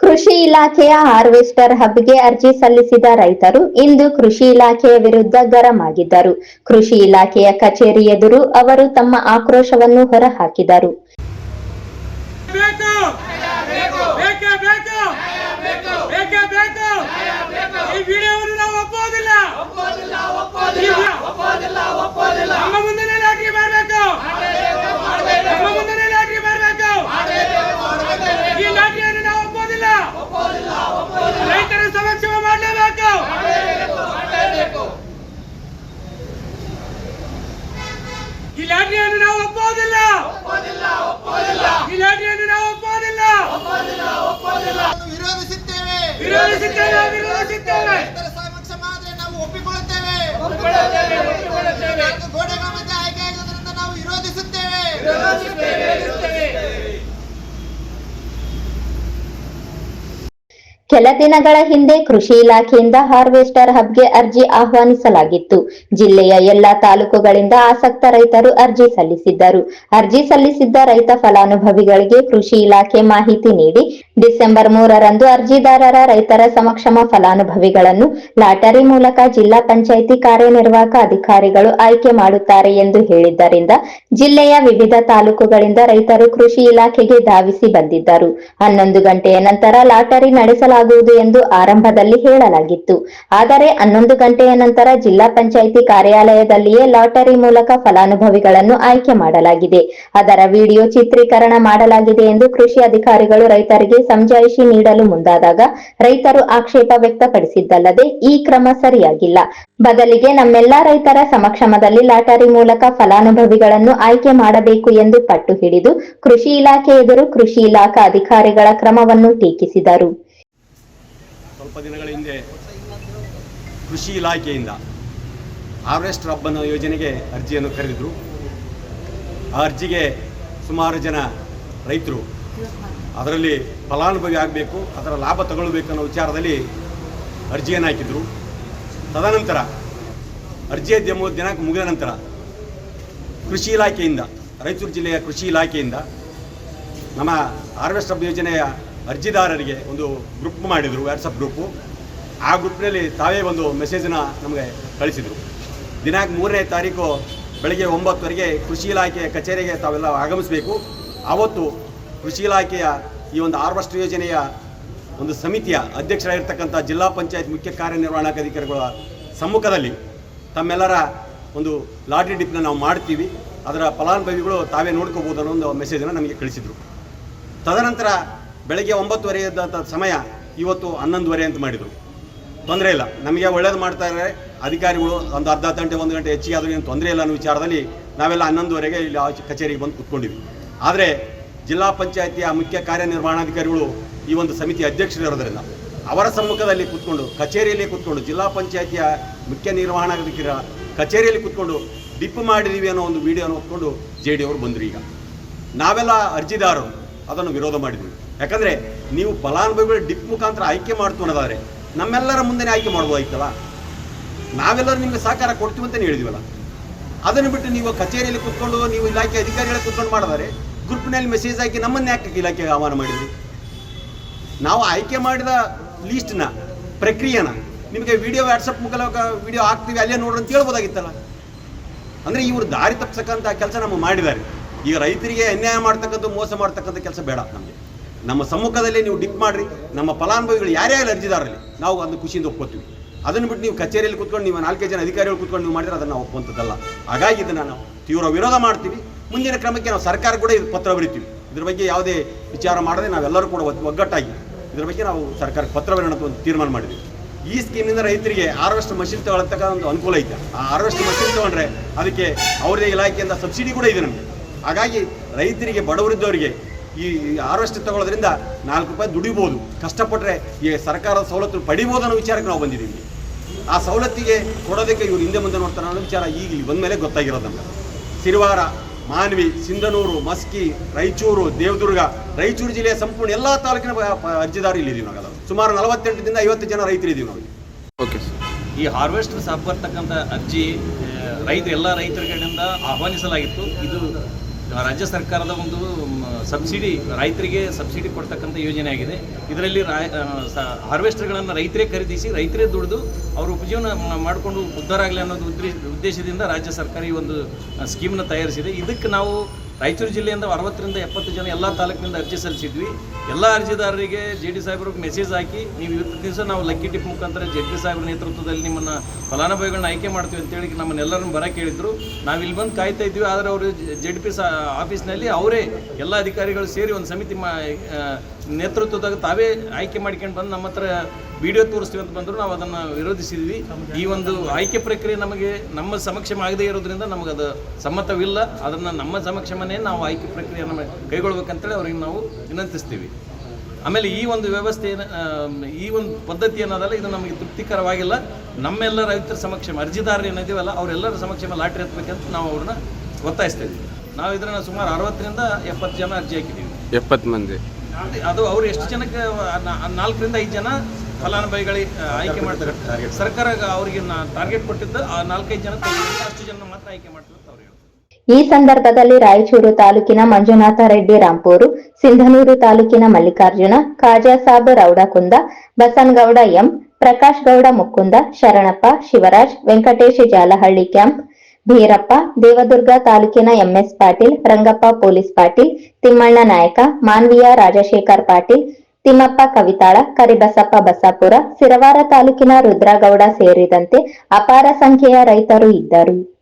ಕೃಷಿ ಇಲಾಖೆಯ ಹಾರ್ವೆಸ್ಟರ್ ಹಬ್ಗೆ ಅರ್ಜಿ ಸಲ್ಲಿಸಿದ ರೈತರು ಇಂದು ಕೃಷಿ ಇಲಾಖೆಯ ವಿರುದ್ಧ ಗರಂ ಆಗಿದ್ದರು ಕೃಷಿ ಇಲಾಖೆಯ ಕಚೇರಿ ಎದುರು ಅವರು ತಮ್ಮ ಆಕ್ರೋಶವನ್ನು ಹೊರಹಾಕಿದರು. ಬೇಕು ಬೇಕೇ ಬೇಕು ಬೇಕೇ ಬೇಕು ಈ ವಿಡಿಯೋವನ್ನು ನಾವು ಒಪ್ಪೋದಿಲ್ಲ ಈ- ನಮ್ಮ ಮುಂದೆ ಲಾಟ್ರಿ ಮಾಡಬೇಕು ನಮ್ಮ ಮುಂದೆ ಲಾಟ್ರಿ ಮಾಡಬೇಕು ಈ ಲಾಟ್ರಿಯನ್ನು ನಾವು ಒಪ್ಪೋದಿಲ್ಲ ರೈತರ ಸಮಕ್ಷಮ ಮಾಡಲೇಬೇಕು ಈ ಲಾಟ್ರಿಯನ್ನು ನಾವು ಒಪ್ಪೋದಿಲ್ಲ ಈ ಲಾಟ್ರಿಯನ್ನು ನಾವು ಒಪ್ಪೋದಿಲ್ಲ ವಿರೋಧಿಸುತ್ತೇವೆ ವಿರೋಧಿಸುತ್ತೇವೆ. ವಿರೋಧಿಸುತ್ತೇವೆ. ನಾವು ಒಪ್ಪಿಕೊಳ್ಳುತ್ತೇವೆ. ಒಪ್ಪಿಕೊಳ್ಳುತ್ತೇವೆ, ಒಪ್ಪಿಕೊಳ್ಳುತ್ತೇವೆ. ಗೋಡೆಗಳ ಮಧ್ಯೆ ಆಯ್ಕೆ ಆಗುವುದರಿಂದ ನಾವು ವಿರೋಧಿಸುತ್ತೇವೆ. ಕೆಲ ದಿನಗಳ ಹಿಂದೆ ಕೃಷಿ ಇಲಾಖೆಯಿಂದ ಹಾರ್ವೆಸ್ಟರ್ ಹಬ್ಗೆ ಅರ್ಜಿ ಆಹ್ವಾನಿಸಲಾಗಿತ್ತು. ಜಿಲ್ಲೆಯ ಎಲ್ಲಾ ತಾಲೂಕುಗಳಿಂದ ಆಸಕ್ತ ರೈತರು ಅರ್ಜಿ ಸಲ್ಲಿಸಿದ್ದರು. ಅರ್ಜಿ ಸಲ್ಲಿಸಿದ್ದ ರೈತ ಫಲಾನುಭವಿಗಳಿಗೆ ಕೃಷಿ ಇಲಾಖೆ ಮಾಹಿತಿ ನೀಡಿ ಡಿಸೆಂಬರ್ ಮೂರರಂದು ಅರ್ಜಿದಾರರ ರೈತರ ಸಮಕ್ಷಮ ಫಲಾನುಭವಿಗಳನ್ನು ಲಾಟರಿ ಮೂಲಕ ಜಿಲ್ಲಾ ಪಂಚಾಯಿತಿ ಕಾರ್ಯನಿರ್ವಾಹಕ ಅಧಿಕಾರಿಗಳು ಆಯ್ಕೆ ಮಾಡುತ್ತಾರೆ ಎಂದು ಹೇಳಿದ್ದರಿಂದ ಜಿಲ್ಲೆಯ ವಿವಿಧ ತಾಲೂಕುಗಳಿಂದ ರೈತರು ಕೃಷಿ ಇಲಾಖೆಗೆ ಧಾವಿಸಿ ಬಂದಿದ್ದರು. ಹನ್ನೊಂದು ಗಂಟೆಯ ನಂತರ ಲಾಟರಿ ನಡೆಸಲಾಗುವುದು ಎಂದು ಆರಂಭದಲ್ಲಿ ಹೇಳಲಾಗಿತ್ತು. ಆದರೆ ಹನ್ನೊಂದು ಗಂಟೆಯ ನಂತರ ಜಿಲ್ಲಾ ಪಂಚಾಯಿತಿ ಕಾರ್ಯಾಲಯದಲ್ಲಿಯೇ ಲಾಟರಿ ಮೂಲಕ ಫಲಾನುಭವಿಗಳನ್ನು ಆಯ್ಕೆ ಮಾಡಲಾಗಿದೆ. ಅದರ ವಿಡಿಯೋ ಚಿತ್ರೀಕರಣ ಮಾಡಲಾಗಿದೆ ಎಂದು ಕೃಷಿ ಅಧಿಕಾರಿಗಳು ರೈತರಿಗೆ ಸಮಜಾಯಿಷಿ ನೀಡಲು ಮುಂದಾದಾಗ ರೈತರು ಆಕ್ಷೇಪ ವ್ಯಕ್ತಪಡಿಸಿದ್ದಲ್ಲದೆ ಈ ಕ್ರಮ ಸರಿಯಾಗಿಲ್ಲ. ಬದಲಿಗೆ ನಮ್ಮೆಲ್ಲಾ ರೈತರ ಸಮಕ್ಷಮದಲ್ಲಿ ಲಾಟರಿ ಮೂಲಕ ಫಲಾನುಭವಿಗಳನ್ನು ಆಯ್ಕೆ ಮಾಡಬೇಕು ಎಂದು ಪಟ್ಟು ಹಿಡಿದು ಕೃಷಿ ಇಲಾಖೆ ಎದುರು ಕೃಷಿ ಇಲಾಖಾ ಅಧಿಕಾರಿಗಳ ಕ್ರಮವನ್ನು ಟೀಕಿಸಿದರು. ಸ್ವಲ್ಪ ದಿನಗಳ ಹಿಂದೆ ಕೃಷಿ ಇಲಾಖೆಯಿಂದ ಹಾರ್ವೆಸ್ಟ್ ರಬ್ಬನ ಯೋಜನೆಗೆ ಅರ್ಜಿಯನ್ನು ಕರೆದಿದ್ರು. ಆ ಅರ್ಜಿಗೆ ಸುಮಾರು ಜನ ರೈತರು ಅದರಲ್ಲಿ ಫಲಾನುಭವಿ ಆಗಬೇಕು, ಅದರ ಲಾಭ ತಗೊಳ್ಬೇಕನ್ನೋ ವಿಚಾರದಲ್ಲಿ ಅರ್ಜಿಯನ್ನು ಹಾಕಿದರು. ತದನಂತರ ಅರ್ಜಿಯ ದಿನ ದಿನಾಂಕ ಮುಗಿದ ನಂತರ ಕೃಷಿ ಇಲಾಖೆಯಿಂದ, ರಾಯಚೂರು ಜಿಲ್ಲೆಯ ಕೃಷಿ ಇಲಾಖೆಯಿಂದ ನಮ್ಮ ಹಾರ್ವೆಸ್ಟ್ ಹಬ್ ಯೋಜನೆಯ ಅರ್ಜಿದಾರರಿಗೆ ಒಂದು ಗ್ರೂಪ್ ಮಾಡಿದರು ವಾಟ್ಸಪ್ ಗ್ರೂಪು. ಆ ಗ್ರೂಪ್ನಲ್ಲಿ ತಾವೇ ಒಂದು ಮೆಸೇಜನ್ನು ನಮಗೆ ಕಳಿಸಿದರು. ದಿನಾಂಕ ಮೂರನೇ ತಾರೀಕು ಬೆಳಗ್ಗೆ ಒಂಬತ್ತುವರೆಗೆ ಕೃಷಿ ಇಲಾಖೆಯ ಕಚೇರಿಗೆ ತಾವೆಲ್ಲ ಆಗಮಿಸಬೇಕು. ಆವತ್ತು ಕೃಷಿ ಇಲಾಖೆಯ ಈ ಒಂದು ಹಾರ್ವೆಸ್ಟ್ ಯೋಜನೆಯ ಒಂದು ಸಮಿತಿಯ ಅಧ್ಯಕ್ಷರಾಗಿರ್ತಕ್ಕಂಥ ಜಿಲ್ಲಾ ಪಂಚಾಯತ್ ಮುಖ್ಯ ಕಾರ್ಯನಿರ್ವಹಣಾಧಿಕಾರಿಗಳ ಸಮ್ಮುಖದಲ್ಲಿ ತಮ್ಮೆಲ್ಲರ ಒಂದು ಲಾಟ್ರಿ ಡಿಪ್ನ ನಾವು ಮಾಡ್ತೀವಿ. ಅದರ ಫಲಾನುಭವಿಗಳು ತಾವೇ ನೋಡ್ಕೋಬೋದು ಅನ್ನೋ ಒಂದು ಮೆಸೇಜನ್ನು ನಮಗೆ ಕಳಿಸಿದರು. ತದನಂತರ ಬೆಳಗ್ಗೆ ಒಂಬತ್ತುವರೆ ಇದ್ದಂಥ ಸಮಯ ಇವತ್ತು ಹನ್ನೊಂದುವರೆ ಅಂತ ಮಾಡಿದರು. ತೊಂದರೆ ಇಲ್ಲ. ನಮಗೆ ಒಳ್ಳೇದು ಮಾಡ್ತಾರೆ ಅಧಿಕಾರಿಗಳು ಒಂದು ಅರ್ಧ ಗಂಟೆ, ಒಂದು ಗಂಟೆ ಹೆಚ್ಚಿಗೆ ಆದರೂ ಏನು ತೊಂದರೆ ಇಲ್ಲ ಅನ್ನೋ ವಿಚಾರದಲ್ಲಿ ನಾವೆಲ್ಲ ಹನ್ನೊಂದುವರೆಗೆ ಇಲ್ಲಿ ಕಚೇರಿಗೆ ಬಂದು ಕೂತ್ಕೊಂಡಿವಿ ಆದರೆ ಜಿಲ್ಲಾ ಪಂಚಾಯತಿಯ ಮುಖ್ಯ ಕಾರ್ಯನಿರ್ವಹಣಾಧಿಕಾರಿಗಳು ಈ ಒಂದು ಸಮಿತಿ ಅಧ್ಯಕ್ಷರಿರೋದ್ರಿಂದ ಅವರ ಸಮ್ಮುಖದಲ್ಲಿ ಕೂತ್ಕೊಂಡು, ಕಚೇರಿಯಲ್ಲಿ ಕೂತ್ಕೊಂಡು, ಜಿಲ್ಲಾ ಪಂಚಾಯತಿಯ ಮುಖ್ಯ ನಿರ್ವಹಣಾಧಿಕಾರಿಯ ಕಚೇರಿಯಲ್ಲಿ ಕೂತ್ಕೊಂಡು, ಡಿಪ್ ಮಾಡಿದೀವಿ ಅನ್ನೋ ಒಂದು ವಿಡಿಯೋನ ಒಪ್ಕೊಂಡು ಜೆ ಡಿ ಅವರು ಬಂದರು ಈಗ. ನಾವೆಲ್ಲ ಅರ್ಜಿದಾರರು, ಅದನ್ನು ವಿರೋಧ ಮಾಡಿದ್ವಿ. ಯಾಕಂದರೆ ನೀವು ಫಲಾನುಭವಿಗಳು ಡಿಪ್ ಮುಖಾಂತರ ಆಯ್ಕೆ ಮಾಡ್ತು ಅನ್ನೋದಾದರೆ ನಮ್ಮೆಲ್ಲರ ಮುಂದೆ ಆಯ್ಕೆ ಮಾಡ್ಬೋದಾಯ್ತಲ್ಲ? ನಾವೆಲ್ಲರೂ ನಿಮಗೆ ಸಹಕಾರ ಕೊಡ್ತೀವಿ ಅಂತಲೇ ಹೇಳಿದ್ವಲ್ಲ? ಅದನ್ನು ಬಿಟ್ಟು ನೀವು ಕಚೇರಿಯಲ್ಲಿ ಕೂತ್ಕೊಂಡು, ನೀವು ಇಲಾಖೆ ಅಧಿಕಾರಿಗಳ ಕೂತ್ಕೊಂಡು ಮಾಡಿದರೆ ಗ್ರೂಪ್ನಲ್ಲಿ ಮೆಸೇಜ್ ಹಾಕಿ ನಮ್ಮನ್ನು ಯಾಕೆ ಇಲಾಖೆಗೆ ಆಹ್ವಾನ ಮಾಡಿದ್ರಿ? ನಾವು ಆಯ್ಕೆ ಮಾಡಿದ ಲೀಸ್ಟ್ನ ಪ್ರಕ್ರಿಯೆನ, ನಿಮಗೆ ವಿಡಿಯೋ ವಾಟ್ಸಪ್ ಮೂಲಕ ವಿಡಿಯೋ ಹಾಕ್ತೀವಿ, ಅಲ್ಲೇ ನೋಡ್ರಿ ಅಂತ ಹೇಳ್ಬೋದಾಗಿತ್ತಲ್ಲ? ಅಂದರೆ ಇವರು ದಾರಿ ತಪ್ಪಿಸಕ್ಕಂಥ ಕೆಲಸ ನಮ್ಮ ಮಾಡಿದ್ದಾರೆ. ಈಗ ರೈತರಿಗೆ ಅನ್ಯಾಯ ಮಾಡ್ತಕ್ಕಂಥ ಮೋಸ ಮಾಡ್ತಕ್ಕಂಥ ಕೆಲಸ ಬೇಡ ನಮಗೆ. ನಮ್ಮ ಸಮ್ಮುಖದಲ್ಲಿ ನೀವು ಡಿಪ್ ಮಾಡಿರಿ, ನಮ್ಮ ಫಲಾನುಭವಿಗಳು ಯಾರ್ಯಾರು ಅರ್ಜಿದಾರಲ್ಲಿ ನಾವು ಅದನ್ನು ಖುಷಿಯಿಂದ ಒಪ್ಕೋತೀವಿ. ಅದನ್ನು ಬಿಟ್ಟು ನೀವು ಕಚೇರಿಯಲ್ಲಿ ಕೂತ್ಕೊಂಡು, ನೀವು ನಾಲ್ಕೈದು ಜನ ಅಧಿಕಾರಿಗಳು ಕೂತ್ಕೊಂಡು ನೀವು ಮಾಡಿದ್ರೆ ಅದನ್ನು ಒಪ್ಪುವಂಥದ್ದಲ್ಲ. ಹಾಗಾಗಿ ಇದನ್ನು ನಾವು ತೀವ್ರ ವಿರೋಧ ಮಾಡ್ತೀವಿ. ಮುಂದಿನ ಕ್ರಮಕ್ಕೆ ನಾವು ಸರ್ಕಾರ ಕೂಡ ಇದು ಪತ್ರ ಬರಿತೀವಿ. ಇದ್ರ ಬಗ್ಗೆ ಯಾವುದೇ ವಿಚಾರ ಮಾಡದೆ ನಾವೆಲ್ಲರೂ ಕೂಡ ಒಗ್- ಒಗ್ಗಟ್ಟಾಗಿ ಇದ್ರ ಬಗ್ಗೆ ನಾವು ಸರ್ಕಾರಕ್ಕೆ ಪತ್ರ ಬರೋಣ ಒಂದು ತೀರ್ಮಾನ ಮಾಡಿದ್ವಿ. ಈ ಸ್ಕೀಮಿಂದ ರೈತರಿಗೆ ಹಾರ್ವೆಸ್ಟ್ ಮಷಿನ್ ತಗೊಳ್ತಕ್ಕಂಥ ಒಂದು ಅನುಕೂಲ ಐತೆ. ಆ ಹಾರ್ವೆಸ್ಟ್ ಮಷಿನ್ ತಗೊಂಡ್ರೆ ಅದಕ್ಕೆ ಅವರದೇ ಇಲಾಖೆಯಿಂದ ಸಬ್ಸಿಡಿ ಕೂಡ ಇದೆ ನಮಗೆ. ಹಾಗಾಗಿ ರೈತರಿಗೆ, ಬಡವರಿದ್ದವರಿಗೆ ಈ ಹಾರ್ವೆಸ್ಟ್ ತಗೊಳ್ಳೋದ್ರಿಂದ ನಾಲ್ಕು ರೂಪಾಯಿ ದುಡಿಬೋದು. ಕಷ್ಟಪಟ್ಟರೆ ಈ ಸರ್ಕಾರದ ಸವಲತ್ತು ಪಡಿಬೋದು ಅನ್ನೋ ವಿಚಾರಕ್ಕೆ ನಾವು ಬಂದಿದ್ದೀವಿ ಆ ಸವಲತ್ತಿಗೆ ಕೊಡೋದಕ್ಕೆ ಇವರು ಹಿಂದೆ ಮುಂದೆ ನೋಡ್ತಾರೆ ಅನ್ನೋ ವಿಚಾರ ಈಗ ಇಲ್ಲಿ ಬಂದಮೇಲೆ ಗೊತ್ತಾಗಿರೋದು ನಮಗೆ. ಸಿರಿವಾರ ಮಾನ್ವಿ ಸಿಂಧನೂರು ಮಸ್ಕಿ ರಾಯಚೂರು ದೇವದುರ್ಗ ರಾಯಚೂರು ಜಿಲ್ಲೆಯ ಸಂಪೂರ್ಣ ಎಲ್ಲ ತಾಲೂಕಿನ ಅರ್ಜಿದಾರರು ಇಲ್ಲಿದ್ದೀವಿ ನಾವು ಸುಮಾರು ನಲವತ್ತೆಂಟರಿಂದ ಐವತ್ತು ಜನ ರೈತರಿದ್ದೀವಿ ನಾವು. ಓಕೆ ಸರ್ ಈ ಹಾರ್ವೆಸ್ಟರ್ ಸಾಕು ಬರ್ತಕ್ಕಂಥ ಅರ್ಜಿ ರೈತ ಎಲ್ಲ ರೈತರ ಕಡೆಯಿಂದ ಆಹ್ವಾನಿಸಲಾಗಿತ್ತು. ಇದು ರಾಜ್ಯ ಸರ್ಕಾರದ ಒಂದು ಸಬ್ಸಿಡಿ, ರೈತರಿಗೆ ಸಬ್ಸಿಡಿ ಕೊಡ್ತಕ್ಕಂಥ ಯೋಜನೆ ಆಗಿದೆ. ಇದರಲ್ಲಿ ಹಾರ್ವೆಸ್ಟರ್ಗಳನ್ನು ರೈತರೇ ಖರೀದಿಸಿ, ರೈತರೇ ದುಡಿದು ಅವರು ಉಪಜೀವನ ಮಾಡಿಕೊಂಡು ಉದ್ಧಾರ ಆಗಲಿ ಅನ್ನೋದು ಉದ್ದೇಶ ಉದ್ದೇಶದಿಂದ ರಾಜ್ಯ ಸರ್ಕಾರ ಈ ಒಂದು ಸ್ಕೀಮ್ನ ತಯಾರಿಸಿದೆ. ಇದಕ್ಕೆ ನಾವು ರಾಯಚೂರು ಜಿಲ್ಲೆಯಿಂದ ಅರವತ್ತರಿಂದ ಎಪ್ಪತ್ತು ಜನ ಎಲ್ಲ ತಾಲೂಕಿನಿಂದ ಅರ್ಜಿ ಸಲ್ಲಿಸಿದ್ವಿ. ಎಲ್ಲ ಅರ್ಜಿದಾರರಿಗೆ ಜೆ ಡಿ ಸಾಹೇಬ್ರಿಗೆ ಮೆಸೇಜ್ ಹಾಕಿ, ನೀವು ಇವತ್ತು ದಿವಸ ನಾವು ಲಕ್ಕಿ ಟಿಪ್ ಮುಖಾಂತರ ಜೆ ಡಿ ಸಾಹೇಬ್ರ ನೇತೃತ್ವದಲ್ಲಿ ನಿಮ್ಮನ್ನು ಫಲಾನುಭವಿಗಳನ್ನ ಆಯ್ಕೆ ಮಾಡ್ತೀವಿ ಅಂತೇಳಿ ನಮ್ಮನ್ನೆಲ್ಲರನ್ನು ಬರಕ್ಕೆ ಹೇಳಿದ್ರು ನಾವು ಇಲ್ಲಿ ಬಂದು ಕಾಯ್ತಾ ಇದ್ವಿ, ಆದರೆ ಅವರು ಜೆ ಡಿ ಪಿ ಸಾ, ಆಫೀಸ್ನಲ್ಲಿ ಅವರೇ ಎಲ್ಲ ಅಧಿಕಾರಿಗಳು ಸೇರಿ ಒಂದು ಸಮಿತಿ ಮಾ ನೇತೃತ್ವದಾಗ ತಾವೇ ಆಯ್ಕೆ ಮಾಡ್ಕೊಂಡು ಬಂದು ನಮ್ಮ ಹತ್ರ ವಿಡಿಯೋ ತೋರಿಸ್ತೀವಿ ಅಂತ ಬಂದರು ನಾವು ಅದನ್ನು ವಿರೋಧಿಸಿದ್ವಿ. ಈ ಒಂದು ಆಯ್ಕೆ ಪ್ರಕ್ರಿಯೆ ನಮಗೆ ನಮ್ಮ ಸಮಕ್ಷಮ ಆಗದೇ ಇರೋದ್ರಿಂದ ನಮಗೆ ಅದು ಸಮ್ಮತವಿಲ್ಲ. ಅದನ್ನು ನಮ್ಮ ಸಮಕ್ಷಮನೇ ನಾವು ಆಯ್ಕೆ ಪ್ರಕ್ರಿಯೆಯನ್ನು ಕೈಗೊಳ್ಬೇಕಂತೇಳಿ ಅವ್ರಿಗೆ ನಾವು ವಿನಂತಿಸ್ತೀವಿ. ಆಮೇಲೆ ಈ ಒಂದು ವ್ಯವಸ್ಥೆ ಈ ಒಂದು ಪದ್ಧತಿ ಏನದಲ್ಲ, ಇದು ನಮಗೆ ತೃಪ್ತಿಕರವಾಗಿಲ್ಲ. ನಮ್ಮೆಲ್ಲ ರೈತರ ಸಮಕ್ಷಮ ಅರ್ಜಿದಾರರು ಏನಿದೀವಲ್ಲ ಅವರೆಲ್ಲರ ಸಮಕ್ಷಮ ಲಾಟ್ರಿ ಹತ್ಬೇಕಂತ ನಾವು ಅವ್ರನ್ನ ಒತ್ತಾಯಿಸ್ತಾ ಇದ್ದೀವಿ. ನಾವು ಇದನ್ನು ಸುಮಾರು ಅರವತ್ತರಿಂದ ಎಪ್ಪತ್ತು ಜನ ಅರ್ಜಿ ಹಾಕಿದ್ದೀವಿ. ಎಪ್ಪತ್ತು ಮಂದಿ. ಅದು ಅವ್ರು ಎಷ್ಟು ಜನಕ್ಕೆ ನಾಲ್ಕರಿಂದ ಐದು ಜನ ಫಲಾನುಭವಿಗಳಿಗೆ ಆಯ್ಕೆ ಮಾಡ್ತಾರೆ. ಸರ್ಕಾರ ಅವರಿಗೆ ಟಾರ್ಗೆಟ್ ಕೊಟ್ಟಿದ್ದು ಆ ನಾಲ್ಕೈದು ಜನ ಅಷ್ಟು ಜನ ಮಾತ್ರ ಆಯ್ಕೆ ಮಾಡ್ತಾರೆ ಅಂತ ಅವ್ರು ಹೇಳ್ತಾರೆ. ಈ ಸಂದರ್ಭದಲ್ಲಿ ರಾಯಚೂರು ತಾಲೂಕಿನ ಮಂಜುನಾಥ ರೆಡ್ಡಿ ರಾಂಪೂರು ಸಿಂಧನೂರು ತಾಲೂಕಿನ ಮಲ್ಲಿಕಾರ್ಜುನ ಖಾಜಾಸಾಬ್ ರೌಡಕುಂದ ಬಸನಗೌಡ ಎಂ ಪ್ರಕಾಶ್ ಗೌಡ ಮುಕುಂದ ಶರಣಪ್ಪ ಶಿವರಾಜ್ ವೆಂಕಟೇಶ ಜಾಲಹಳ್ಳಿ ಕ್ಯಾಂಪ್ ಭೀರಪ್ಪ, ದೇವದುರ್ಗ ತಾಲೂಕಿನ M S Patil, Rangappa police Patil, Thimmanna Nayaka, ಮಾನ್ವಿಯ Rajashekhar Patil, Thimmappa Kavital, Karibasappa Basapura Sirwar ತಾಲೂಕಿನ ರುದ್ರಗೌಡ ಸೇರಿದಂತೆ ಅಪಾರ ಸಂಖ್ಯೆಯ ರೈತರು ಇದ್ದರು.